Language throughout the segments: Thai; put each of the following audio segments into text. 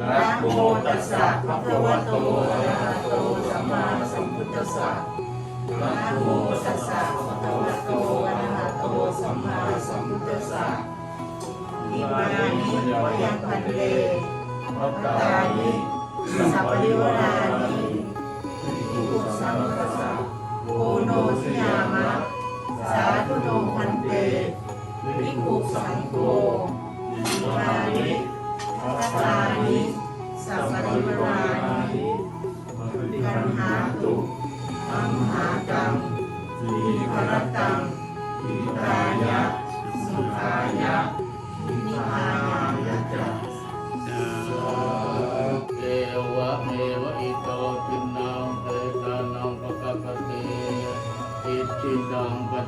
นะโมตัสสะภะคะวะโตอะระหะโตสัมมาสัมพุทธัสสะนะโมตัสสะภะคะวะโตอะระหะโตสัมมาสัมพุทธัสสะอิมานิวยังพันเตพัตตานิสัพพริวรานิอิปุสังกั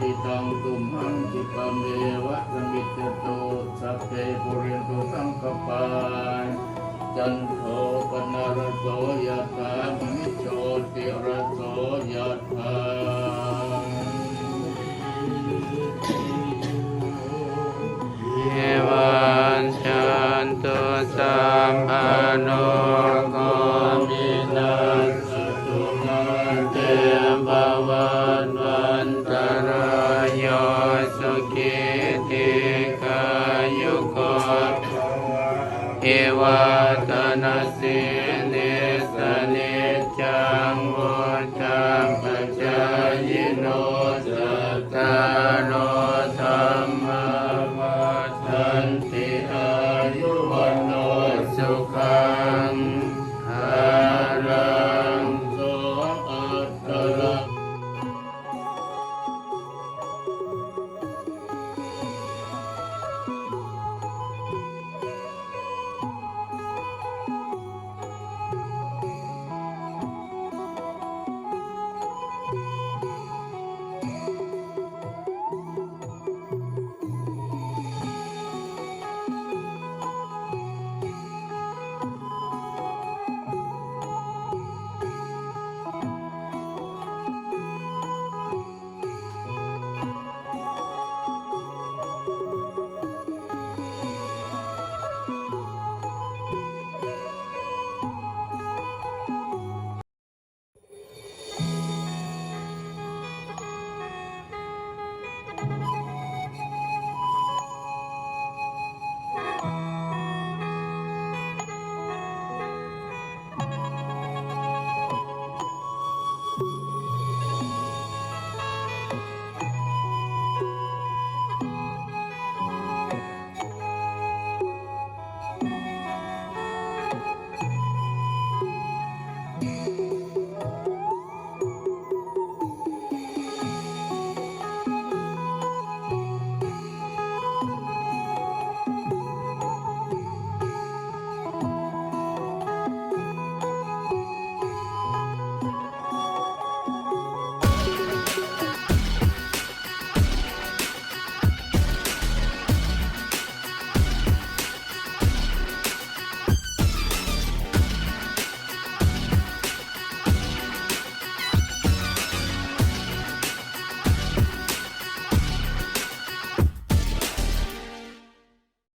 ติตังตุมหังจิตเมวะสมิจโตสัพเพปุเรนตุสังกปายจันโทปนารโสยะถามิโชติระโสยะถา เอวาตนาสิเนสนิจจังวุฒังปัจจายโน